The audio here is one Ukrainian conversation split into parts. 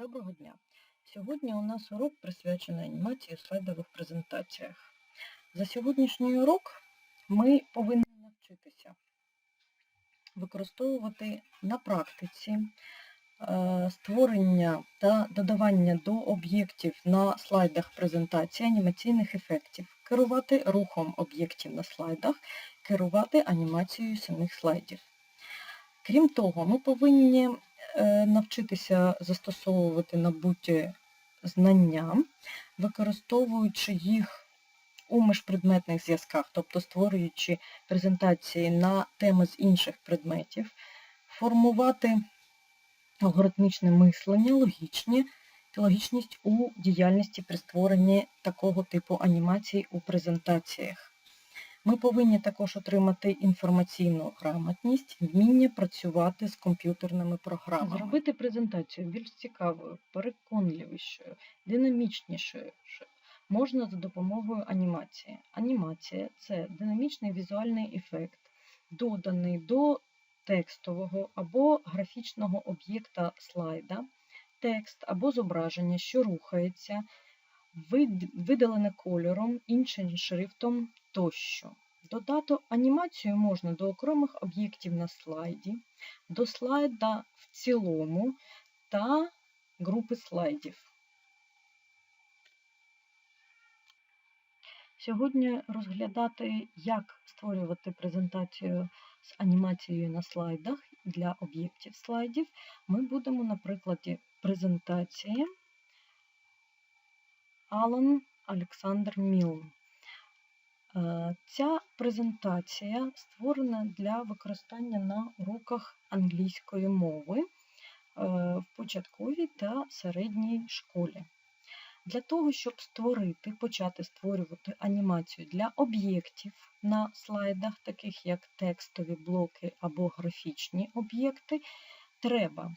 Доброго дня! Сьогодні у нас урок присвячений анімації у слайдових презентаціях. За сьогоднішній урок ми повинні навчитися використовувати на практиці е, створення та додавання до об'єктів на слайдах презентації анімаційних ефектів, керувати рухом об'єктів на слайдах, керувати анімацією самих слайдів. Крім того, ми повинні навчитися застосовувати набуті знання, використовуючи їх у міжпредметних зв'язках, тобто створюючи презентації на теми з інших предметів, формувати алгоритмічне мислення, логічні, логічність у діяльності при створенні такого типу анімацій у презентаціях. Ми повинні також отримати інформаційну грамотність, вміння працювати з комп'ютерними програмами. Зробити презентацію більш цікавою, переконливішою, динамічнішою можна за допомогою анімації. Анімація це динамічний візуальний ефект, доданий до текстового або графічного об'єкта слайда, текст або зображення, що рухається, видалене кольором, іншим шрифтом тощо. Додати анімацію можна до окремих об'єктів на слайді, до слайда в цілому та групи слайдів. Сьогодні розглядати, як створювати презентацію з анімацією на слайдах для об'єктів слайдів, ми будемо на прикладі презентації Алан Олександр Мілн. Е, ця презентація створена для використання на уроках англійської мови е, в початковій та середній школі. Для того, щоб створити, почати створювати анімацію для об'єктів на слайдах, таких як текстові блоки або графічні об'єкти, треба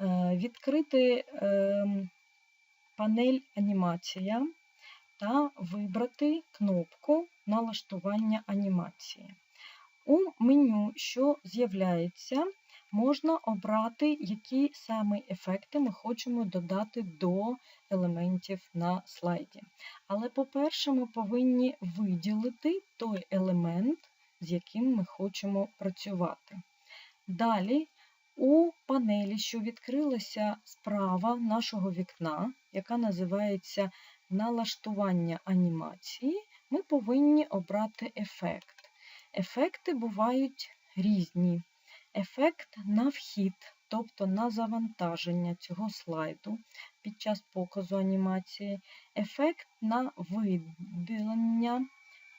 е, відкрити ем, панель анімація та вибрати кнопку налаштування анімації. У меню, що з'являється, можна обрати, які саме ефекти ми хочемо додати до елементів на слайді. Але, по-перше, ми повинні виділити той елемент, з яким ми хочемо працювати. Далі у панелі, що відкрилася справа нашого вікна, яка називається налаштування анімації, ми повинні обрати ефект. Ефекти бувають різні. Ефект на вхід, тобто на завантаження цього слайду під час показу анімації, ефект на виділення,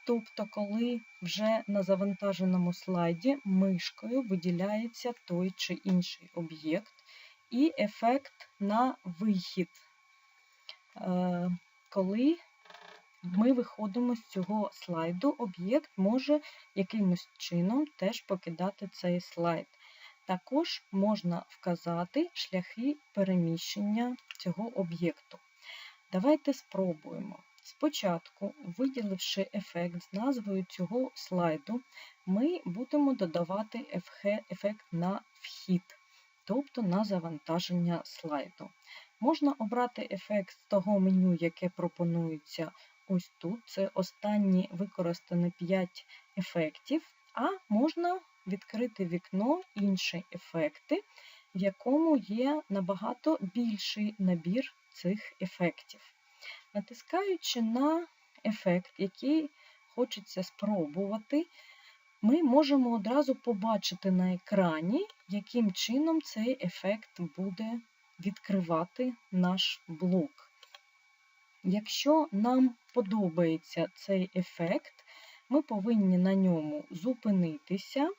тобто, коли вже на завантаженому слайді мишкою виділяється той чи інший об'єкт, і ефект на вихід. Е, коли ми виходимо з цього слайду, об'єкт може якимось чином теж покидати цей слайд. Також можна вказати шляхи переміщення цього об'єкту. Давайте спробуємо. Спочатку, виділивши ефект з назвою цього слайду, ми будемо додавати ефект на вхід, тобто на завантаження слайду. Можна обрати ефект з того меню, яке пропонується ось тут. Це останні використані 5 ефектів, а можна відкрити вікно інші ефекти, в якому є набагато більший набір цих ефектів. Натискаючи на ефект, який хочеться спробувати, ми можемо одразу побачити на екрані, яким чином цей ефект буде відкривати наш блок. Якщо нам подобається цей ефект, ми повинні на ньому зупинитися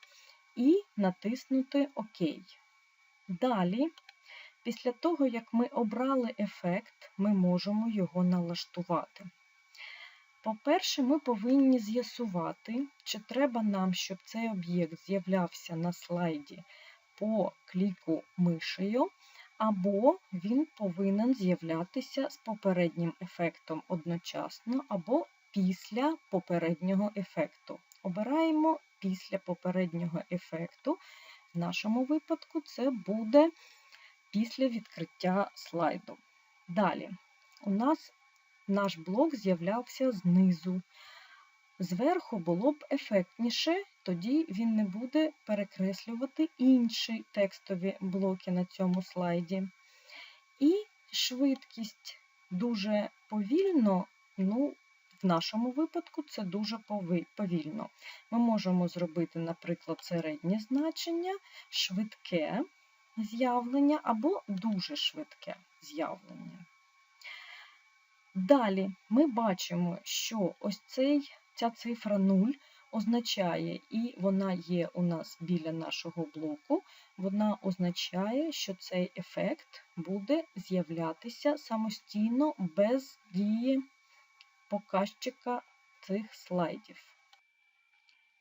і натиснути ОК. Далі, після того, як ми обрали ефект, ми можемо його налаштувати. По-перше, ми повинні з'ясувати, чи треба нам, щоб цей об'єкт з'являвся на слайді по кліку мишею, або він повинен з'являтися з попереднім ефектом одночасно, або після попереднього ефекту. Обираємо після попереднього ефекту. В нашому випадку це буде після відкриття слайду. Далі, у нас наш блок з'являвся знизу. Зверху було б ефектніше, тоді він не буде перекреслювати інші текстові блоки на цьому слайді. І швидкість дуже повільно, ну, в нашому випадку це дуже повільно. Ми можемо зробити, наприклад, середнє значення, швидке з'явлення або дуже швидке з'явлення. Далі ми бачимо, що ось цей, ця цифра 0 означає, і вона є у нас біля нашого блоку, вона означає, що цей ефект буде з'являтися самостійно без дії показчика цих слайдів.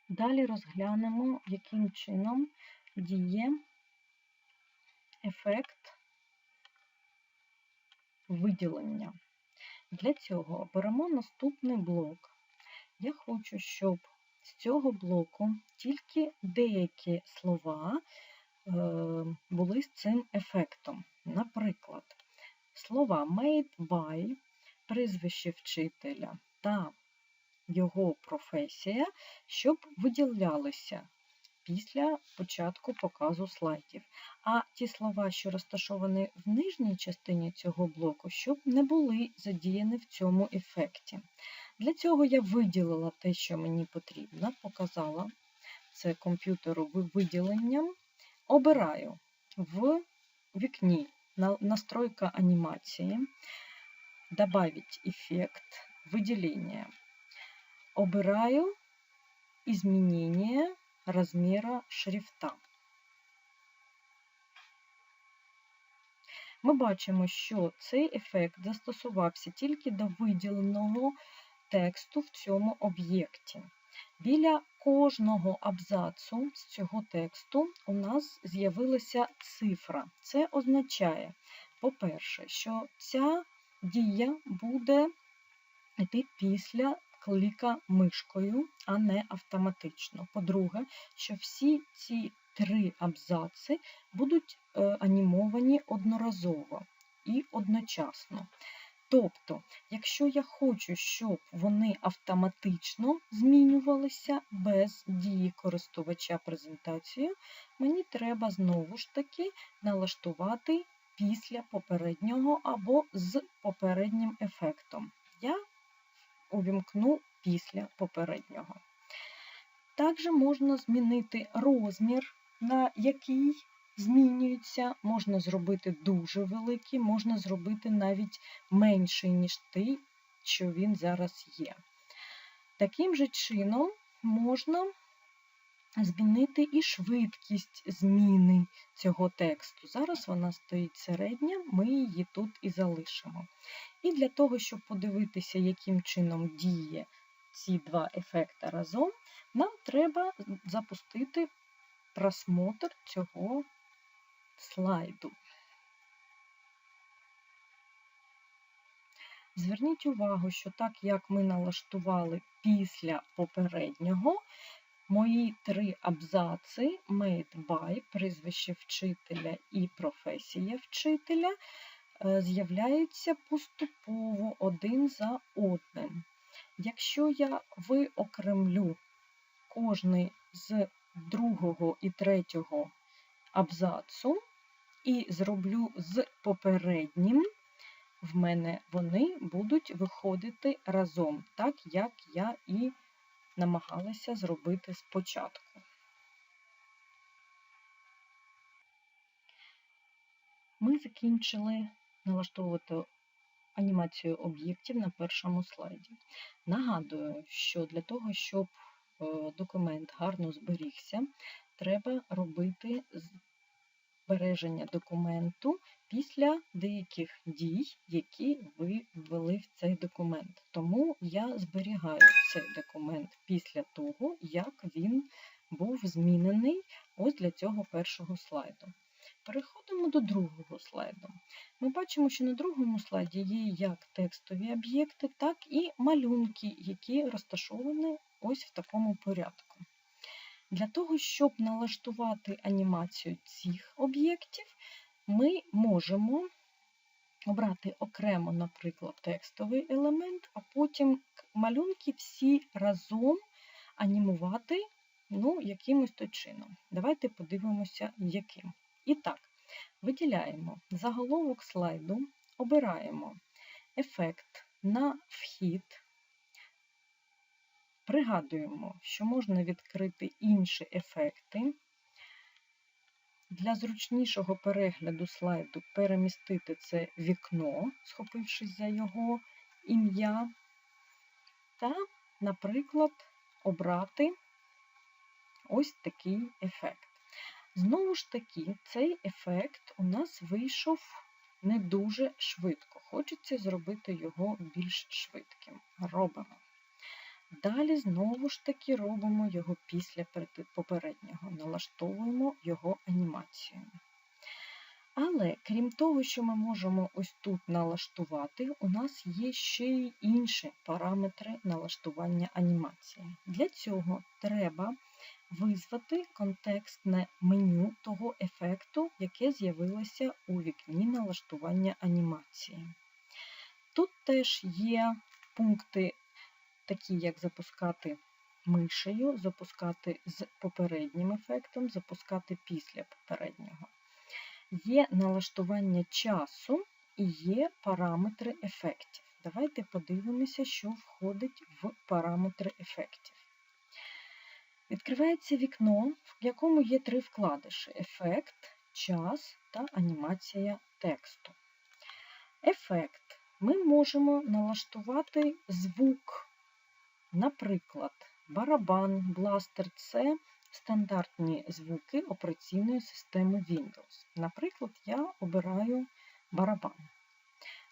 Далі розглянемо, яким чином діє ефект виділення. Для цього беремо наступний блок. Я хочу, щоб з цього блоку тільки деякі слова е, були з цим ефектом. Наприклад, слова made by, прізвище вчителя та його професія, щоб виділялися після початку показу слайдів. А ті слова, що розташовані в нижній частині цього блоку, щоб не були задіяні в цьому ефекті. Для цього я виділила те, що мені потрібно, показала це комп'ютеру виділенням. Обираю в вікні настройка анімації, добавить эффект выделения. Обираю изменение размера шрифта. Ми бачимо, що цей ефект застосувався тільки до виділеного тексту в цьому об'єкті. Біля кожного абзацу з цього тексту у нас з'явилася цифра. Це означає, по-перше, що ця дія буде йти після кліка мишкою, а не автоматично. По-друге, що всі ці три абзаци будуть е, анімовані одноразово і одночасно. Тобто, якщо я хочу, щоб вони автоматично змінювалися без дії користувача презентацією, мені треба знову ж таки налаштувати після попереднього або з попереднім ефектом. Я увімкну після попереднього. Також можна змінити розмір, на який змінюється, можна зробити дуже великий, можна зробити навіть менший, ніж той, що він зараз є. Таким же чином можна змінити і швидкість зміни цього тексту. Зараз вона стоїть середня, ми її тут і залишимо. І для того, щоб подивитися, яким чином діє ці два ефекти разом, нам треба запустити просмотр цього слайду. Зверніть увагу, що так як ми налаштували після попереднього, мої три абзаци made by, прізвище вчителя і професія вчителя е, з'являються поступово один за одним. Якщо я виокремлю кожний з другого і третього абзацу і зроблю з попереднім, в мене вони будуть виходити разом, так як я і намагалася зробити спочатку. Ми закінчили налаштовувати анімацію об'єктів на першому слайді. Нагадую, що для того, щоб е, документ гарно зберігся, треба робити збереження документу після деяких дій, які ви ввели в цей документ. Тому я зберігаю цей документ після того, як він був змінений ось для цього першого слайду. Переходимо до другого слайду. Ми бачимо, що на другому слайді є як текстові об'єкти, так і малюнки, які розташовані ось в такому порядку. Для того, щоб налаштувати анімацію цих об'єктів, ми можемо обрати окремо, наприклад, текстовий елемент, а потім малюнки всі разом анімувати ну, якимось то чином. Давайте подивимося, яким. І так, виділяємо заголовок слайду, обираємо ефект на вхід. Пригадуємо, що можна відкрити інші ефекти. Для зручнішого перегляду слайду перемістити це вікно, схопившись за його ім'я, та, наприклад, обрати ось такий ефект. Знову ж таки, цей ефект у нас вийшов не дуже швидко. Хочеться зробити його більш швидким. Робимо. Далі, знову ж таки, робимо його після попереднього, налаштовуємо його анімацію. Але крім того, що ми можемо ось тут налаштувати, у нас є ще й інші параметри налаштування анімації. Для цього треба визвати контекстне меню того ефекту, яке з'явилося у вікні налаштування анімації. Тут теж є пункти, такі як запускати мишею, запускати з попереднім ефектом, запускати після попереднього. Є налаштування часу і є параметри ефектів. Давайте подивимося, що входить в параметри ефектів. Відкривається вікно, в якому є три вкладиші: ефект, час та анімація тексту. Ефект ми можемо налаштувати звук, наприклад, барабан, бластер це стандартні звуки операційної системи Windows. Наприклад, я обираю барабан.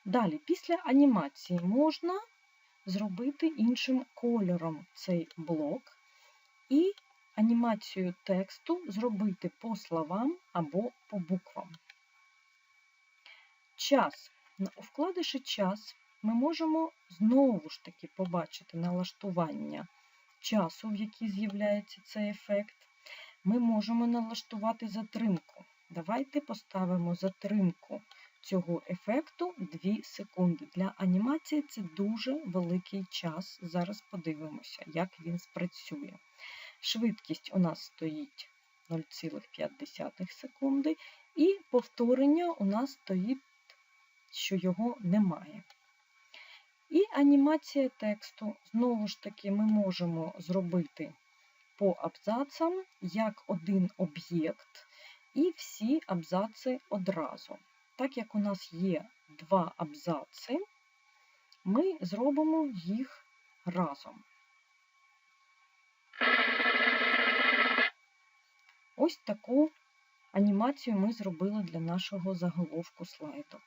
Далі, після анімації можна зробити іншим кольором цей блок і анімацію тексту зробити по словам або по буквам. Час. У вкладиші час ми можемо знову ж таки побачити налаштування часу, в який з'являється цей ефект. Ми можемо налаштувати затримку. Давайте поставимо затримку цього ефекту 2 секунди. Для анімації це дуже великий час. Зараз подивимося, як він спрацює. Швидкість у нас стоїть 0,5 секунди, і повторення у нас стоїть, що його немає. І анімація тексту, знову ж таки, ми можемо зробити по абзацам як один об'єкт, і всі абзаци одразу. Так як у нас є два абзаци, ми зробимо їх разом. Ось таку анімацію ми зробили для нашого заголовку слайду.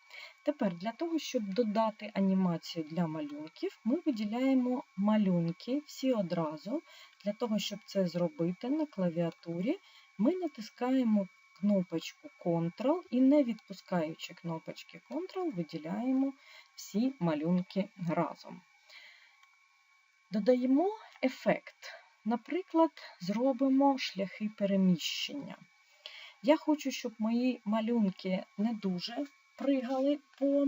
Тепер для того, щоб додати анімацію для малюнків, ми виділяємо малюнки всі одразу. Для того, щоб це зробити на клавіатурі, ми натискаємо кнопочку Ctrl і, не відпускаючи кнопочки Ctrl, виділяємо всі малюнки разом. Додаємо ефект. Наприклад, зробимо шляхи переміщення. Я хочу, щоб мої малюнки не дуже пригали по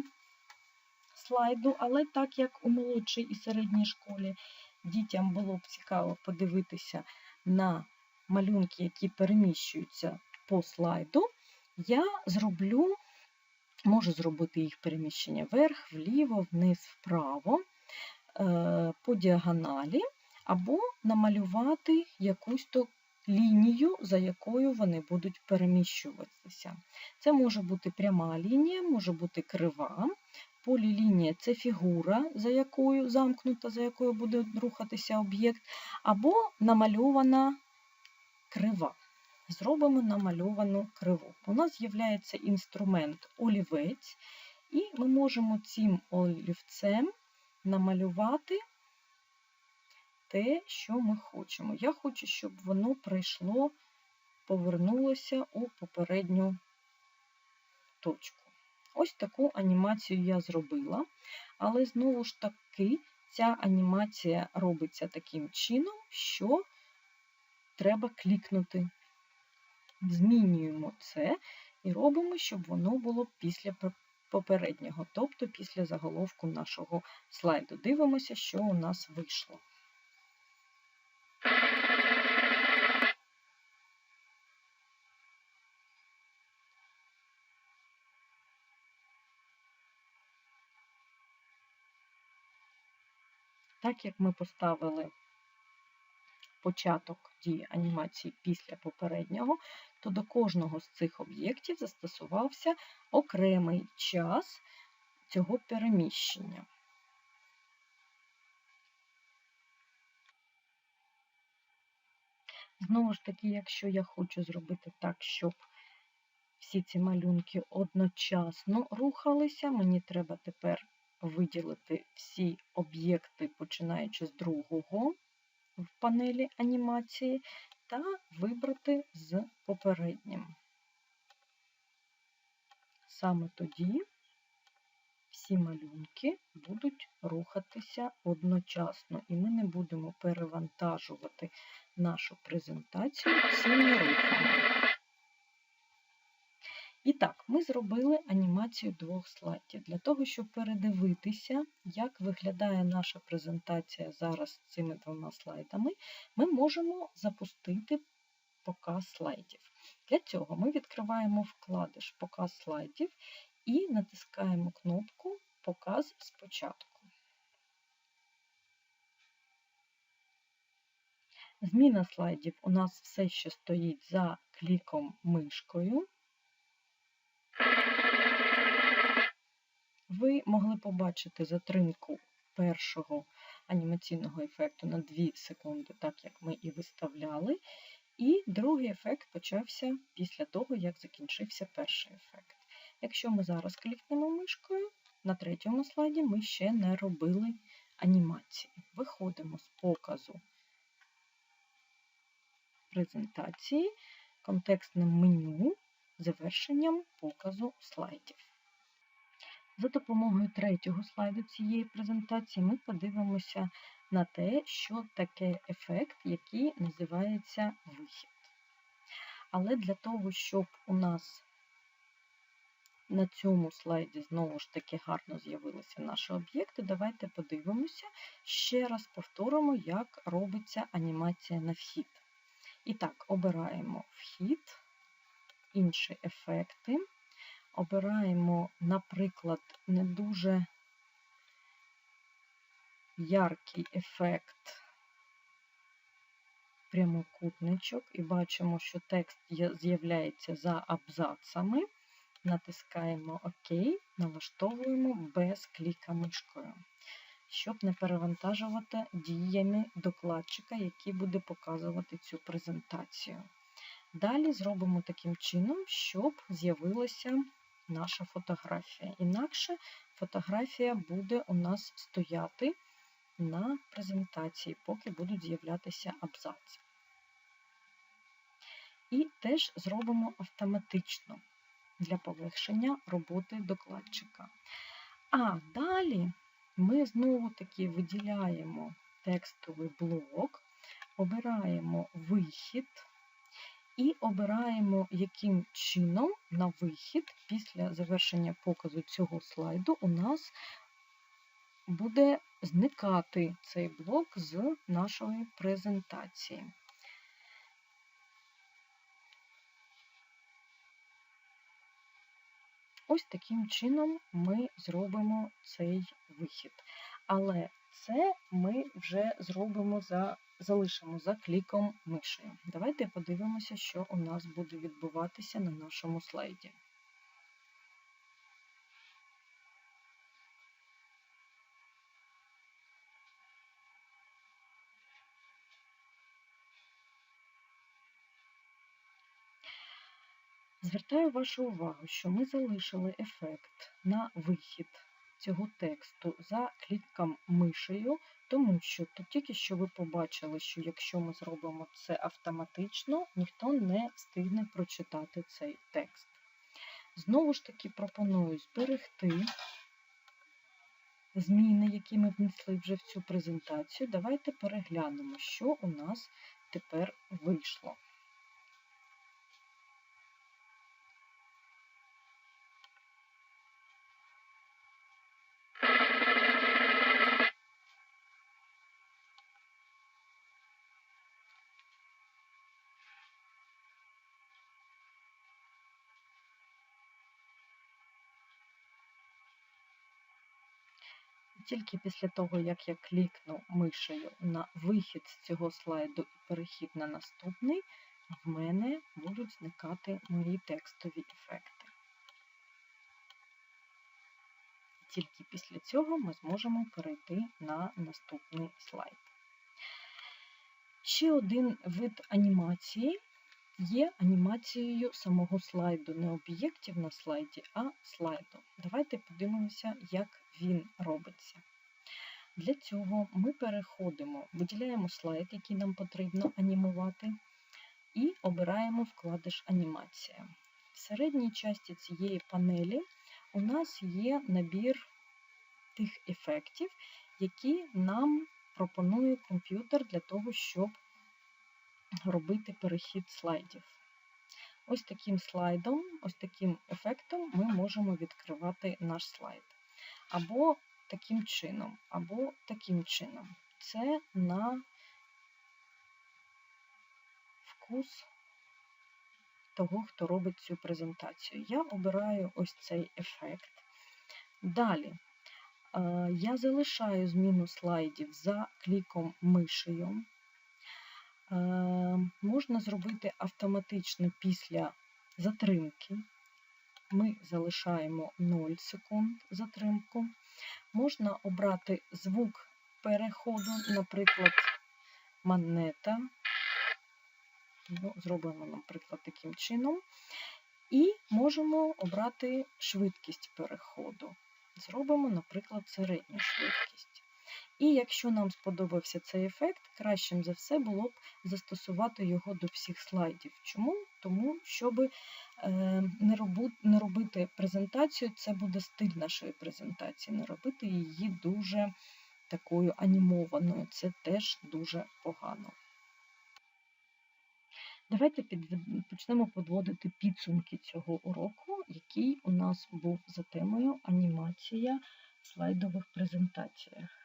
слайду, але так як у молодшій і середній школі дітям було б цікаво подивитися на малюнки, які переміщуються по слайду, я зроблю, можу зробити їх переміщення вверх, вліво, вниз, вправо, е, по діагоналі, або намалювати якусь то лінію, за якою вони будуть переміщуватися. Це може бути пряма лінія, може бути крива. Полілінія це фігура, за якою замкнута, за якою буде рухатися об'єкт, або намальована крива. Зробимо намальовану криву. У нас з'являється інструмент олівець, і ми можемо цим олівцем намалювати те, що ми хочемо. Я хочу, щоб воно прийшло, повернулося у попередню точку. Ось таку анімацію я зробила, але знову ж таки ця анімація робиться таким чином, що треба клікнути. Змінюємо це і робимо, щоб воно було після попереднього, тобто після заголовку нашого слайду. Дивимося, що у нас вийшло. Так як ми поставили початок дії анімації після попереднього, то до кожного з цих об'єктів застосувався окремий час цього переміщення. Знову ж таки, якщо я хочу зробити так, щоб всі ці малюнки одночасно рухалися, мені треба тепер виділити всі об'єкти, починаючи з другого в панелі анімації, та вибрати з попереднім. Саме тоді всі малюнки будуть рухатися одночасно, і ми не будемо перевантажувати нашу презентацію цими рухами. І так, ми зробили анімацію двох слайдів. Для того, щоб передивитися, як виглядає наша презентація зараз з цими двома слайдами, ми можемо запустити показ слайдів. Для цього ми відкриваємо вкладиш Показ слайдів і натискаємо кнопку Показ спочатку. Зміна слайдів у нас все ще стоїть за кліком мишкою. Ви могли побачити затримку першого анімаційного ефекту на 2 секунди, так як ми і виставляли. І другий ефект почався після того, як закінчився перший ефект. Якщо ми зараз клікнемо мишкою, на третьому слайді ми ще не робили анімації. Виходимо з показу презентації контекстним меню завершенням показу слайдів. За допомогою третього слайду цієї презентації ми подивимося на те, що таке ефект, який називається вихід. Але для того, щоб у нас на цьому слайді знову ж таки гарно з'явилися наші об'єкти, давайте подивимося, ще раз повторимо, як робиться анімація на вхід. І так, обираємо вхід, інші ефекти. Обираємо, наприклад, не дуже яркий ефект прямокутничок, і бачимо, що текст з'являється за абзацами. Натискаємо ОК, налаштовуємо без кліка мишкою, щоб не перевантажувати діями докладчика, який буде показувати цю презентацію. Далі зробимо таким чином, щоб з'явилася наша фотографія. Інакше фотографія буде у нас стояти на презентації, поки будуть з'являтися абзаци. І теж зробимо автоматично для полегшення роботи докладчика. А далі ми знову-таки виділяємо текстовий блок, обираємо вихід і обираємо, яким чином на вихід після завершення показу цього слайду у нас буде зникати цей блок з нашої презентації. Ось таким чином ми зробимо цей вихід. Але це ми вже зробимо за залишимо за кліком мишею. Давайте подивимося, що у нас буде відбуватися на нашому слайді. Звертаю вашу увагу, що ми залишили ефект на вихід цього тексту за кліком мишею, тому що тут тільки що ви побачили, що якщо ми зробимо це автоматично, ніхто не встигне прочитати цей текст. Знову ж таки, пропоную зберегти зміни, які ми внесли вже в цю презентацію. Давайте переглянемо, що у нас тепер вийшло. Тільки після того, як я клікну мишею на вихід з цього слайду і перехід на наступний, в мене будуть зникати мої текстові ефекти. Тільки після цього ми зможемо перейти на наступний слайд. Ще один вид анімації є анімацією самого слайду, не об'єктів на слайді, а слайду. Давайте подивимося, як він робиться. Для цього ми переходимо, виділяємо слайд, який нам потрібно анімувати, і обираємо вкладиш Анімація. В середній часті цієї панелі у нас є набір тих ефектів, які нам пропонує комп'ютер для того, щоб робити перехід слайдів. Ось таким слайдом, ось таким ефектом ми можемо відкривати наш слайд. Або таким чином, або таким чином. Це на вкус того, хто робить цю презентацію. Я обираю ось цей ефект. Далі я залишаю зміну слайдів за кліком мишею. Можна зробити автоматично після затримки. Ми залишаємо 0 секунд затримку. Можна обрати звук переходу, наприклад, монета. Ну, Зробимо, наприклад, таким чином. І можемо обрати швидкість переходу. Зробимо, наприклад, середню швидкість. І якщо нам сподобався цей ефект, кращим за все було б застосувати його до всіх слайдів. Чому? Тому, щоб е, не робити презентацію, це буде стиль нашої презентації, не робити її дуже такою анімованою. Це теж дуже погано. Давайте почнемо підводити підсумки цього уроку, який у нас був за темою анімація в слайдових презентаціях.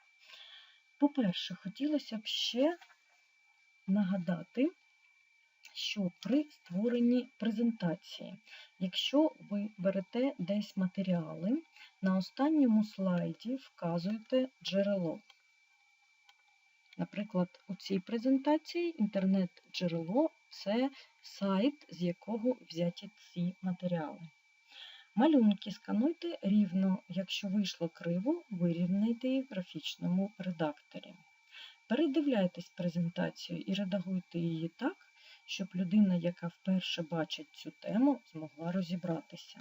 По-перше, хотілося б ще нагадати, що при створенні презентації, якщо ви берете десь матеріали, на останньому слайді вказуєте джерело. Наприклад, у цій презентації інтернет-джерело це сайт, з якого взяті ці матеріали. Малюнки скануйте рівно, якщо вийшло криво, вирівняйте її в графічному редакторі. Передивляйтесь презентацію і редагуйте її так, щоб людина, яка вперше бачить цю тему, змогла розібратися.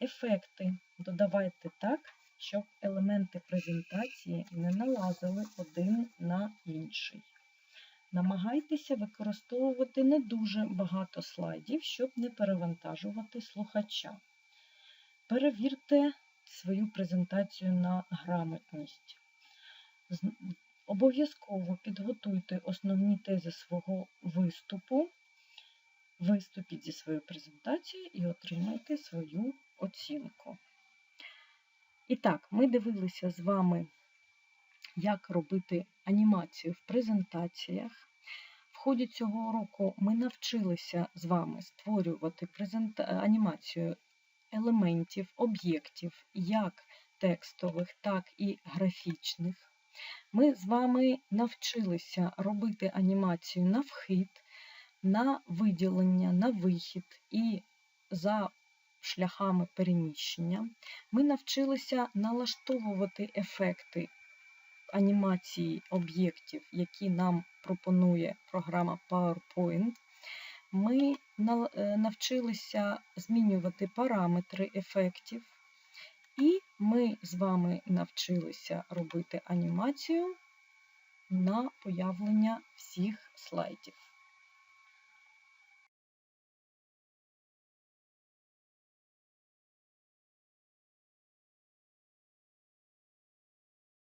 Ефекти додавайте так, щоб елементи презентації не налазили один на інший. Намагайтеся використовувати не дуже багато слайдів, щоб не перевантажувати слухача. Перевірте свою презентацію на грамотність. Обов'язково підготуйте основні тези свого виступу, виступіть зі своєю презентацією і отримайте свою оцінку. І так, ми дивилися з вами, як робити анімацію в презентаціях. В ході цього уроку ми навчилися з вами створювати презента... анімацію елементів, об'єктів, як текстових, так і графічних. Ми з вами навчилися робити анімацію на вхід, на виділення, на вихід і за шляхами переміщення. Ми навчилися налаштовувати ефекти анімації об'єктів, які нам пропонує програма PowerPoint. Ми навчилися змінювати параметри ефектів, і ми з вами навчилися робити анімацію на появлення всіх слайдів.